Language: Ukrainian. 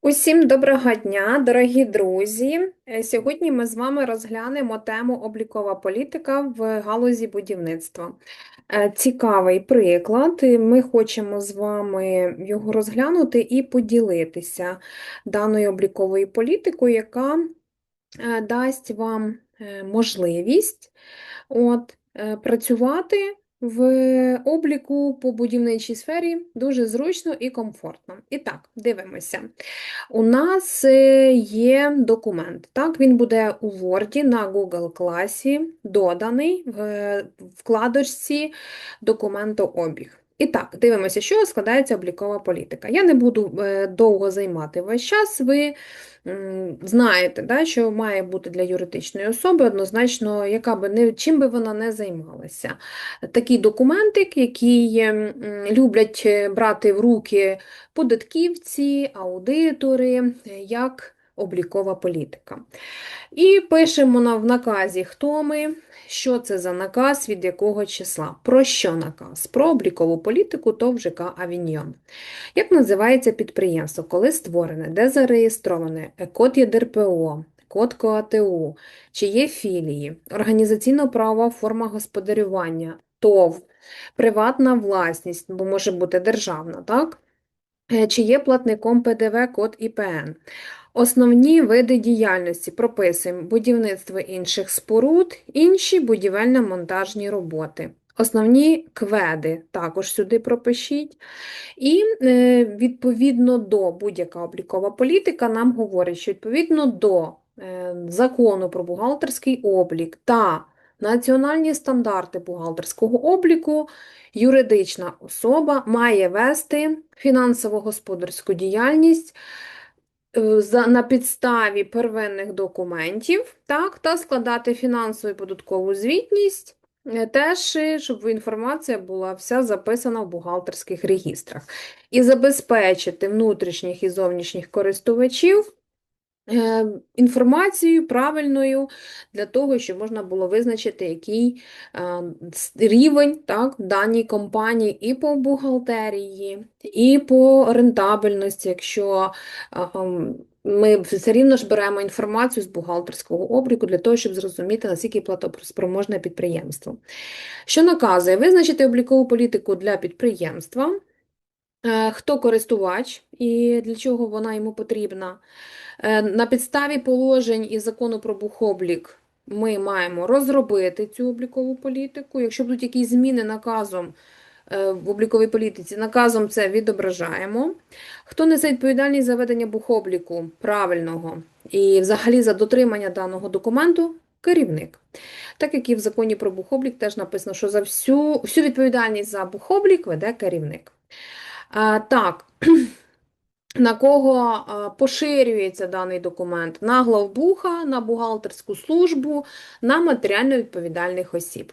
Усім доброго дня, дорогі друзі! Е, Сьогодні ми з вами розглянемо тему облікова політика в галузі будівництва. Е, Цікавий приклад. Ми хочемо з вами його розглянути і поділитися даною обліковою політикою, яка е, дасть вам можливість от, працювати в обліку по будівничій сфері дуже зручно і комфортно. І так, дивимося. У нас е, є документ. Так, він буде у Word на Google класі доданий в е, вкладочці документообіг. І так, дивимося, що складається облікова політика. Я не буду е, довго займати весь час. Ви знаєте, да, що має бути для юридичної особи однозначно, яка би не чим би вона не займалася. Такий документик, який люблять е, брати в руки податківці, аудитори, е, як облікова політика. І пишемо в наказі, хто ми, що це за наказ, від якого числа. Про що наказ? Про облікову політику ТОВ ЖК Авіньйон. Як називається підприємство, коли створене, де зареєстроване, код є ДРПО, код КОАТУ, чи є філії, організаційно-правова форма господарювання, ТОВ, приватна власність, бо може бути державна, так? Е, Чи є платником ПДВ код ІПН. Основні види діяльності прописуємо будівництво інших споруд, інші будівельно-монтажні роботи. Основні кведи також сюди пропишіть. І е, відповідно до будь-яка облікова політика нам говорить, що відповідно до е, закону про бухгалтерський облік та національні стандарти бухгалтерського обліку, юридична особа має вести фінансово-господарську діяльність на підставі первинних документів, так, та складати фінансову і податкову звітність, е, теж, е, щоб інформація була вся записана в бухгалтерських регістрах. І забезпечити внутрішніх і зовнішніх користувачів е, інформацією правильною для того, щоб можна було визначити, який е, рівень так, в даній компанії і по бухгалтерії, і по рентабельності, якщо е, ми все рівно ж беремо інформацію з бухгалтерського обліку для того, щоб зрозуміти, наскільки платоспроможне підприємство. Що наказує? Визначити облікову політику для підприємства, е, хто користувач і для чого вона йому потрібна. Е, На підставі положень і закону про бухоблік ми маємо розробити цю облікову політику. Якщо будуть якісь зміни наказом е, в обліковій політиці, наказом це відображаємо. Хто несе відповідальність за ведення бухобліку правильного і взагалі за дотримання даного документу? Керівник. Так як і в законі про бухоблік теж написано, що за всю, всю відповідальність за бухоблік веде керівник. Так, на кого поширюється даний документ? На главбуха, на бухгалтерську службу, на матеріально відповідальних осіб.